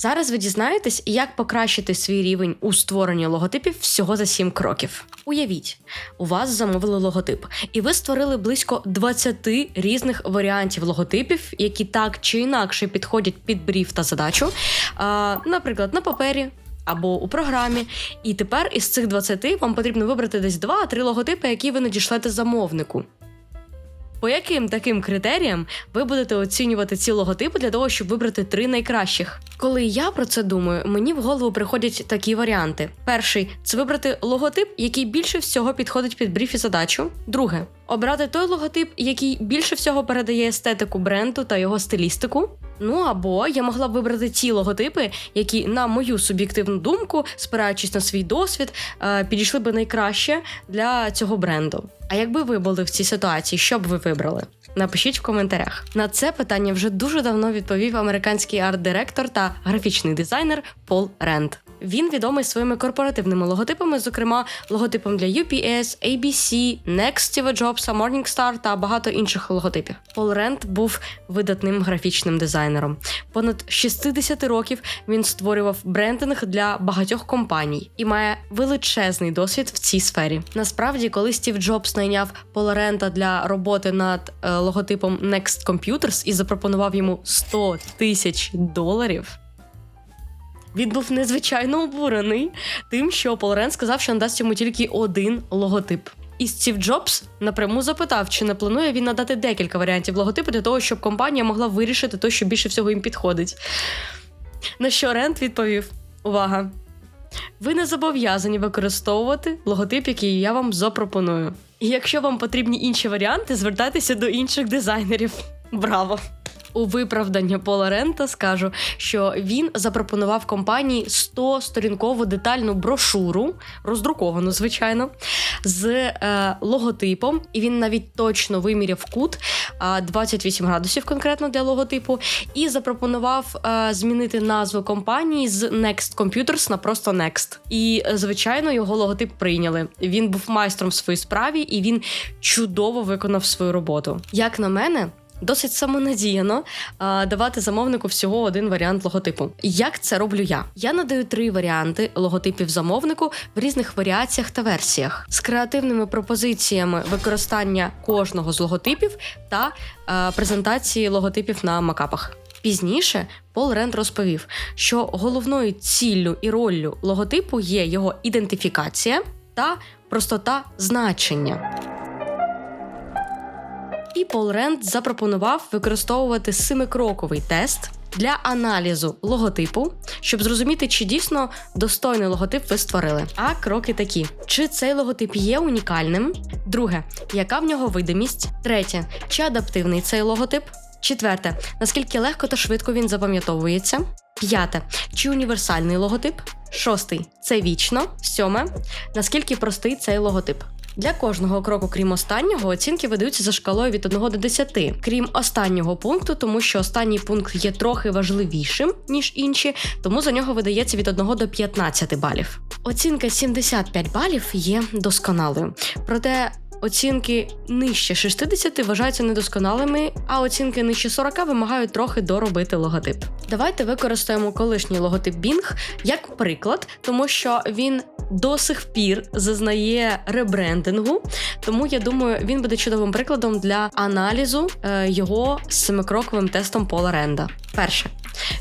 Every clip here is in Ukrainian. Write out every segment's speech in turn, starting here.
Зараз ви дізнаєтесь, як покращити свій рівень у створенні логотипів всього за 7 кроків. Уявіть, у вас замовили логотип, і ви створили близько 20 різних варіантів логотипів, які так чи інакше підходять під брів та задачу. А, наприклад, на папері. Або у програмі, і тепер із цих 20 вам потрібно вибрати десь 2-3 логотипи, які ви надішлете замовнику. По яким таким критеріям ви будете оцінювати ці логотипи для того, щоб вибрати три найкращих? Коли я про це думаю, мені в голову приходять такі варіанти: перший це вибрати логотип, який більше всього підходить під бриф і задачу. Друге обрати той логотип, який більше всього передає естетику бренду та його стилістику. Ну або я могла б вибрати ті логотипи, які, на мою суб'єктивну думку, спираючись на свій досвід, е, підійшли би найкраще для цього бренду. А якби ви були в цій ситуації, що б ви вибрали? Напишіть в коментарях. На це питання вже дуже давно відповів американський арт-директор та графічний дизайнер Пол Ренд. Він відомий своїми корпоративними логотипами, зокрема логотипом для UPS, ABC, Next, Steve Jobs, Morningstar та багато інших логотипів. Пол Ренд був видатним графічним дизайнером. Понад 60 років він створював брендинг для багатьох компаній і має величезний досвід в цій сфері. Насправді, коли Стів Джобс найняв Пола Рента для роботи над е, логотипом Next Computers і запропонував йому 100 тисяч доларів. Він був незвичайно обурений тим, що Пол Рен сказав, що надасть йому тільки один логотип. І Стів Джобс напряму запитав, чи не планує він надати декілька варіантів логотипу для того, щоб компанія могла вирішити те, що більше всього їм підходить. На що Рент відповів: Увага! Ви не зобов'язані використовувати логотип, який я вам запропоную. І якщо вам потрібні інші варіанти, звертайтеся до інших дизайнерів. Браво! У виправдання Пола Рента скажу, що він запропонував компанії 100-сторінкову детальну брошуру, роздруковану, звичайно, з е, логотипом, і він навіть точно виміряв кут е, 28 градусів конкретно для логотипу, і запропонував е, змінити назву компанії з Next Computers на просто Next. І, е, звичайно, його логотип прийняли. Він був майстром в своїй справі, і він чудово виконав свою роботу. Як на мене. Досить самонадіяно а, давати замовнику всього один варіант логотипу. Як це роблю я? Я надаю три варіанти логотипів замовнику в різних варіаціях та версіях з креативними пропозиціями використання кожного з логотипів та а, презентації логотипів на макапах. Пізніше Пол Ренд розповів, що головною ціллю і роллю логотипу є його ідентифікація та простота значення. І Пол Ренд запропонував використовувати семикроковий тест для аналізу логотипу, щоб зрозуміти, чи дійсно достойний логотип ви створили. А кроки такі: чи цей логотип є унікальним? Друге, яка в нього видимість? Третє, чи адаптивний цей логотип? Четверте, наскільки легко та швидко він запам'ятовується? П'яте, чи універсальний логотип? Шостий це вічно. Сьоме, наскільки простий цей логотип. Для кожного кроку, крім останнього, оцінки видаються за шкалою від 1 до 10, крім останнього пункту, тому що останній пункт є трохи важливішим ніж інші, тому за нього видається від 1 до 15 балів. Оцінка 75 балів є досконалою. Проте Оцінки нижче 60 вважаються недосконалими, а оцінки нижче 40 вимагають трохи доробити логотип. Давайте використаємо колишній логотип Bing як приклад, тому що він до сих пір зазнає ребрендингу. Тому я думаю, він буде чудовим прикладом для аналізу е, його з семикроковим тестом Пола Ренда. Перше,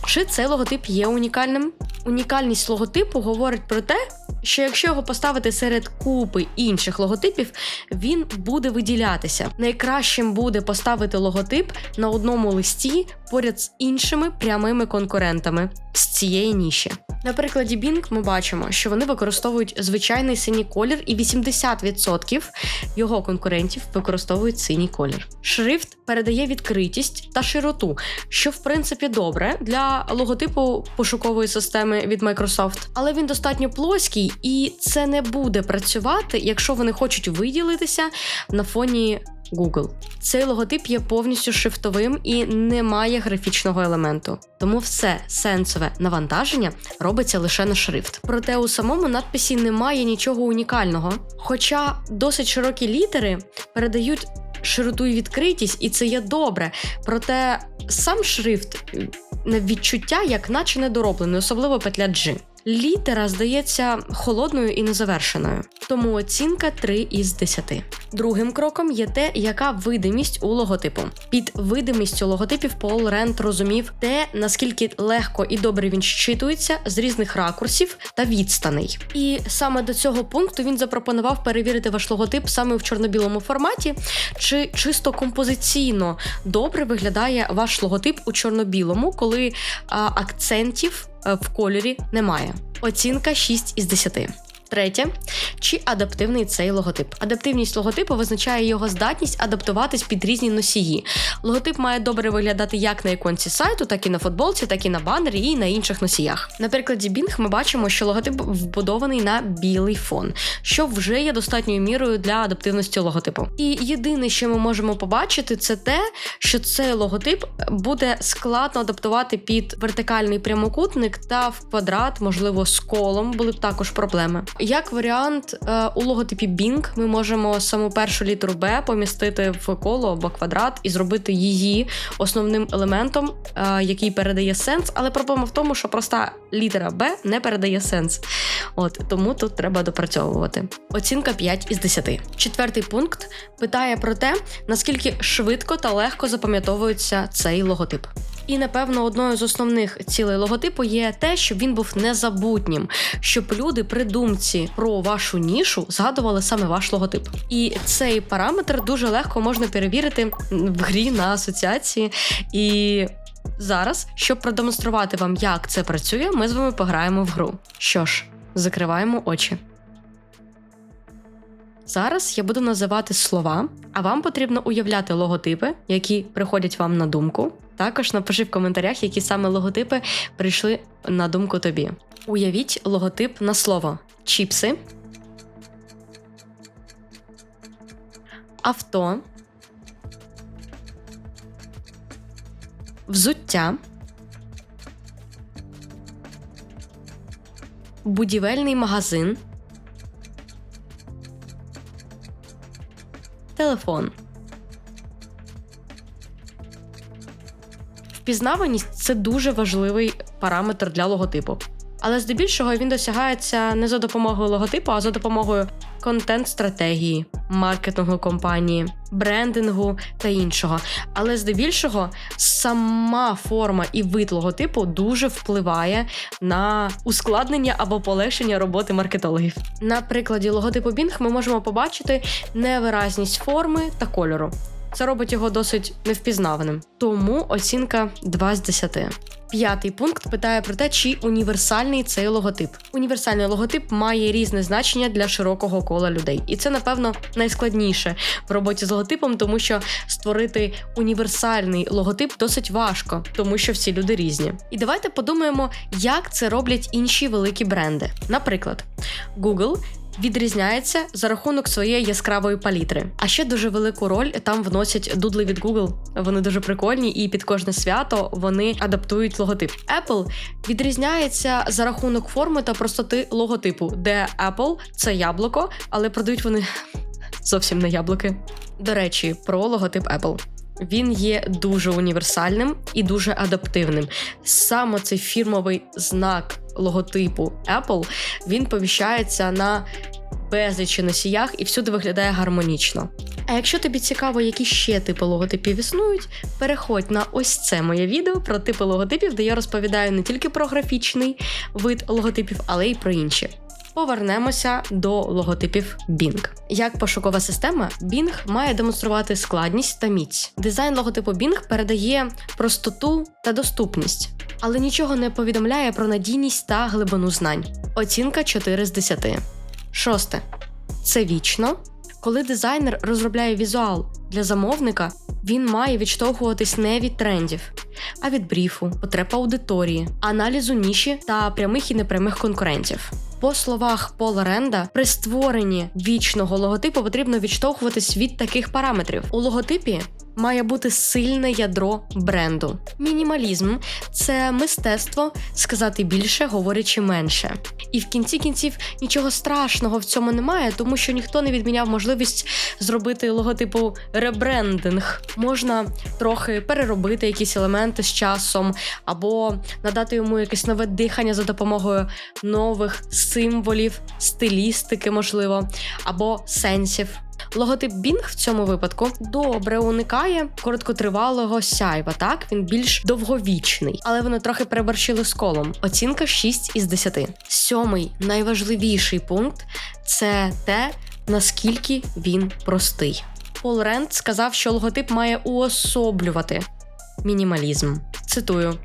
чи цей логотип є унікальним? Унікальність логотипу говорить про те, що якщо його поставити серед купи інших логотипів, він буде виділятися. Найкращим буде поставити логотип на одному листі поряд з іншими прямими конкурентами з цієї ніші. На прикладі Bing ми бачимо, що вони використовують звичайний синій колір, і 80% його конкурентів використовують синій колір. Шрифт передає відкритість та широту, що в принципі добре для логотипу пошукової системи від Microsoft, але він достатньо плоский, і це не буде працювати, якщо вони хочуть виділитися на фоні Google. Цей логотип є повністю шрифтовим і не має графічного елементу. Тому все сенсове навантаження робиться лише на шрифт. Проте у самому надписі немає нічого унікального. Хоча досить широкі літери передають широту і відкритість, і це є добре. Проте сам шрифт на відчуття, як наче недороблений, особливо петля G. Літера здається холодною і незавершеною, тому оцінка 3 із 10. Другим кроком є те, яка видимість у логотипу. Під видимістю логотипів Пол Ренд розумів те, наскільки легко і добре він щитується з різних ракурсів та відстаней. І саме до цього пункту він запропонував перевірити ваш логотип саме в чорно-білому форматі, чи чисто композиційно добре виглядає ваш логотип у чорно-білому, коли а, акцентів в кольорі немає. Оцінка 6 із 10. Третє, чи адаптивний цей логотип. Адаптивність логотипу визначає його здатність адаптуватись під різні носії. Логотип має добре виглядати як на іконці сайту, так і на футболці, так і на банері і на інших носіях. На прикладі Bing ми бачимо, що логотип вбудований на білий фон, що вже є достатньою мірою для адаптивності логотипу. І єдине, що ми можемо побачити, це те, що цей логотип буде складно адаптувати під вертикальний прямокутник та в квадрат, можливо, з колом були б також проблеми. Як варіант, е, у логотипі Bing ми можемо саму першу літеру B помістити в коло або квадрат і зробити її основним елементом, е, який передає сенс. Але проблема в тому, що проста літера B не передає сенс. От тому тут треба допрацьовувати. Оцінка 5 із 10. Четвертий пункт питає про те, наскільки швидко та легко запам'ятовується цей логотип. І напевно одною з основних цілей логотипу є те, щоб він був незабутнім, щоб люди при думці про вашу нішу згадували саме ваш логотип. І цей параметр дуже легко можна перевірити в грі на асоціації. І зараз, щоб продемонструвати вам, як це працює, ми з вами пограємо в гру. Що ж, закриваємо очі. Зараз я буду називати слова, а вам потрібно уявляти логотипи, які приходять вам на думку. Також напиши в коментарях, які саме логотипи прийшли на думку тобі. Уявіть логотип на слово чіпси, авто, взуття, будівельний магазин, телефон. Впізнаваність це дуже важливий параметр для логотипу. Але здебільшого він досягається не за допомогою логотипу, а за допомогою контент-стратегії, маркетингу компанії, брендингу та іншого. Але здебільшого сама форма і вид логотипу дуже впливає на ускладнення або полегшення роботи маркетологів. На прикладі логотипу Bing ми можемо побачити невиразність форми та кольору. Це робить його досить невпізнаваним. Тому оцінка 2 з 10. П'ятий пункт питає про те, чи універсальний цей логотип. Універсальний логотип має різне значення для широкого кола людей, і це, напевно, найскладніше в роботі з логотипом, тому що створити універсальний логотип досить важко, тому що всі люди різні. І давайте подумаємо, як це роблять інші великі бренди. Наприклад, Google відрізняється за рахунок своєї яскравої палітри. А ще дуже велику роль там вносять дудли від Google. Вони дуже прикольні, і під кожне свято вони адаптують логотип. Apple відрізняється за рахунок форми та простоти логотипу, де Apple це яблуко, але продають вони зовсім не яблуки. До речі, про логотип Apple. Він є дуже універсальним і дуже адаптивним. Саме цей фірмовий знак логотипу Apple він повіщається на безлічі носіях і всюди виглядає гармонічно. А якщо тобі цікаво, які ще типи логотипів існують, переходь на ось це моє відео про типи логотипів, де я розповідаю не тільки про графічний вид логотипів, але й про інші. Повернемося до логотипів Bing. Як пошукова система, Bing має демонструвати складність та міць. Дизайн логотипу Bing передає простоту та доступність, але нічого не повідомляє про надійність та глибину знань. Оцінка 4 з 10. Шосте. Це вічно. Коли дизайнер розробляє візуал для замовника, він має відштовхуватись не від трендів, а від бріфу, потреб аудиторії, аналізу ніші та прямих і непрямих конкурентів. По словах Пола Ренда, при створенні вічного логотипу потрібно відштовхуватись від таких параметрів. У логотипі має бути сильне ядро бренду. Мінімалізм це мистецтво сказати більше, говорячи менше. І в кінці кінців нічого страшного в цьому немає, тому що ніхто не відміняв можливість зробити логотипу ребрендинг. Можна трохи переробити якісь елементи з часом, або надати йому якесь нове дихання за допомогою нових символів, стилістики, можливо, або сенсів. Логотип Bing в цьому випадку добре уникає короткотривалого сяйва. Так він більш довговічний, але вони трохи переборщили з колом. Оцінка 6 із 10. Сьомий найважливіший пункт це те, наскільки він простий. Пол Ренд сказав, що логотип має уособлювати мінімалізм. Цитую: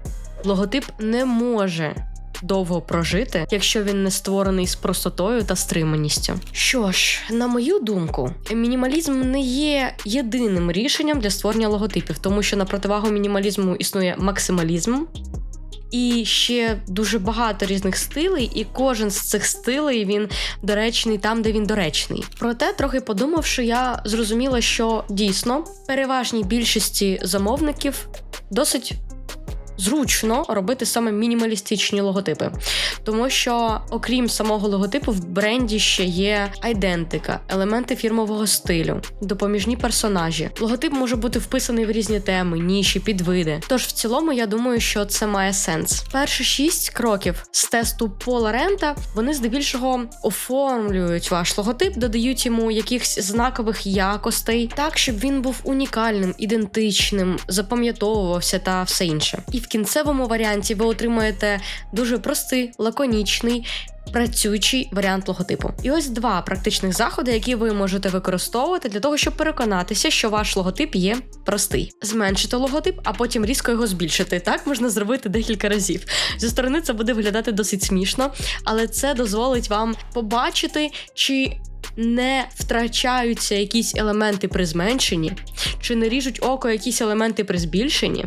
логотип не може довго прожити, якщо він не створений з простотою та стриманістю. Що ж, на мою думку, мінімалізм не є єдиним рішенням для створення логотипів, тому що на противагу мінімалізму існує максималізм. І ще дуже багато різних стилей, і кожен з цих стилей він доречний там, де він доречний. Проте, трохи подумавши, я зрозуміла, що дійсно переважній більшості замовників досить зручно робити саме мінімалістичні логотипи, тому що, окрім самого логотипу, в бренді ще є айдентика, елементи фірмового стилю, допоміжні персонажі. Логотип може бути вписаний в різні теми, ніші, підвиди. Тож в цілому я думаю, що це має сенс. Перші шість кроків з тесту Пола Рента вони здебільшого оформлюють ваш логотип, додають йому якихось знакових якостей, так щоб він був унікальним, ідентичним, запам'ятовувався та все інше. І в кінцевому варіанті ви отримаєте дуже простий, лаконічний. Працюючий варіант логотипу, і ось два практичних заходи, які ви можете використовувати для того, щоб переконатися, що ваш логотип є простий. Зменшити логотип, а потім різко його збільшити. Так можна зробити декілька разів. Зі сторони це буде виглядати досить смішно, але це дозволить вам побачити, чи не втрачаються якісь елементи при зменшенні, чи не ріжуть око якісь елементи при збільшенні.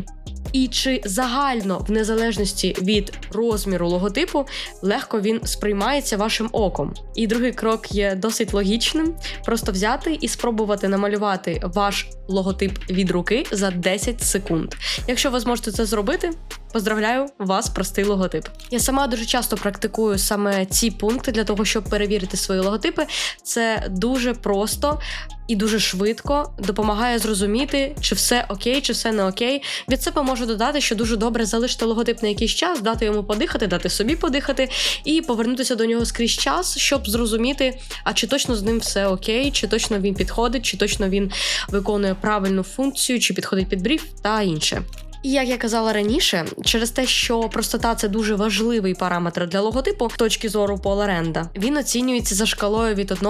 І чи загально, в незалежності від розміру логотипу, легко він сприймається вашим оком. І другий крок є досить логічним: просто взяти і спробувати намалювати ваш логотип від руки за 10 секунд. Якщо ви зможете це зробити, поздравляю вас простий логотип. Я сама дуже часто практикую саме ці пункти для того, щоб перевірити свої логотипи. Це дуже просто. І дуже швидко допомагає зрозуміти, чи все окей, чи все не окей. Від себе можу додати, що дуже добре залишити логотип на якийсь час, дати йому подихати, дати собі подихати і повернутися до нього скрізь час, щоб зрозуміти, а чи точно з ним все окей, чи точно він підходить, чи точно він виконує правильну функцію, чи підходить під бриф та інше. І як я казала раніше, через те, що простота це дуже важливий параметр для логотипу точки зору Пола Ренда, він оцінюється за шкалою від 1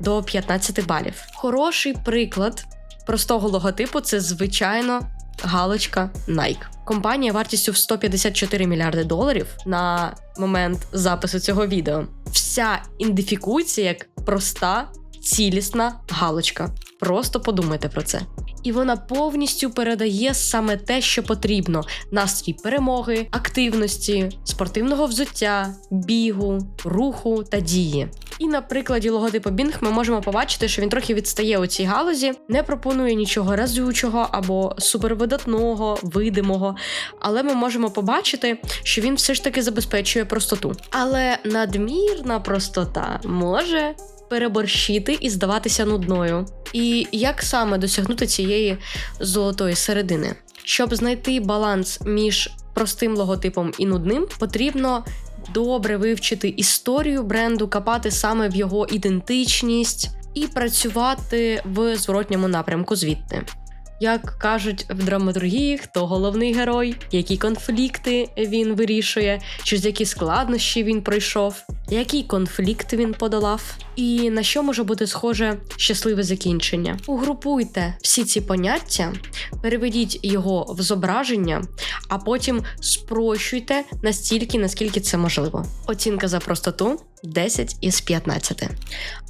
до 15 балів. Хороший приклад простого логотипу це звичайно галочка Nike. Компанія вартістю в 154 мільярди доларів на момент запису цього відео. Вся ідентифікується як проста цілісна галочка. Просто подумайте про це. І вона повністю передає саме те, що потрібно: настрій перемоги, активності, спортивного взуття, бігу, руху та дії. І на прикладі логотипу Bing ми можемо побачити, що він трохи відстає у цій галузі, не пропонує нічого разючого або супервидатного, видимого. Але ми можемо побачити, що він все ж таки забезпечує простоту. Але надмірна простота може переборщити і здаватися нудною. І як саме досягнути цієї золотої середини? Щоб знайти баланс між простим логотипом і нудним, потрібно добре вивчити історію бренду, капати саме в його ідентичність і працювати в зворотньому напрямку звідти. Як кажуть в драматургії, хто головний герой, які конфлікти він вирішує, через які складнощі він пройшов, який конфлікт він подолав, і на що може бути схоже щасливе закінчення. Угрупуйте всі ці поняття, переведіть його в зображення, а потім спрощуйте настільки, наскільки це можливо. Оцінка за простоту 10 із 15.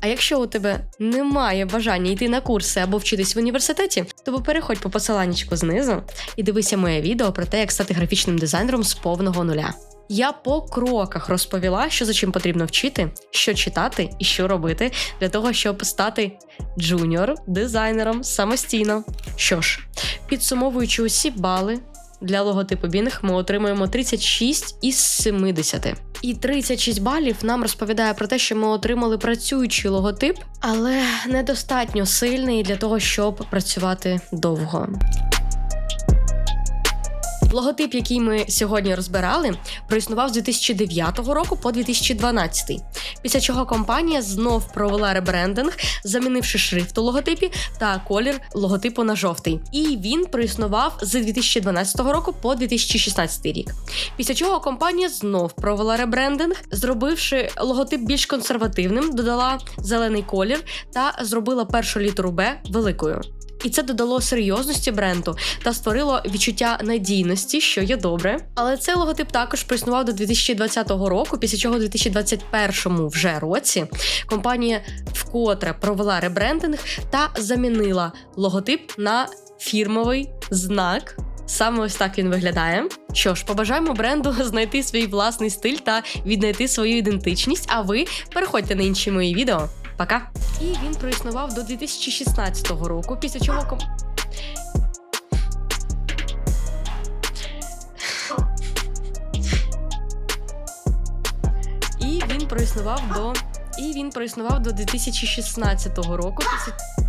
А якщо у тебе немає бажання йти на курси або вчитись в університеті, то переходь по посиланнячку знизу і дивися моє відео про те, як стати графічним дизайнером з повного нуля. Я по кроках розповіла, що за чим потрібно вчити, що читати і що робити для того, щоб стати джуніор дизайнером самостійно. Що ж, підсумовуючи усі бали. Для логотипу Bing ми отримуємо 36 із 70. І 36 балів нам розповідає про те, що ми отримали працюючий логотип, але недостатньо сильний для того, щоб працювати довго. Логотип, який ми сьогодні розбирали, проіснував з 2009 року по 2012. Після чого компанія знов провела ребрендинг, замінивши шрифт у логотипі та колір логотипу на жовтий. І він проіснував з 2012 року по 2016 рік. Після чого компанія знов провела ребрендинг, зробивши логотип більш консервативним, додала зелений колір та зробила першу літеру Б великою. І це додало серйозності бренду та створило відчуття надійності, що є добре. Але цей логотип також проіснував до 2020 року, після чого у 2021 вже році компанія вкотре провела ребрендинг та замінила логотип на фірмовий знак. Саме ось так він виглядає. Що ж, побажаємо бренду знайти свій власний стиль та віднайти свою ідентичність. А ви переходьте на інші мої відео. Пока! І він проіснував до 2016 року, після чого ком... І він проіснував до. І він проіснував до 2016 року. Після...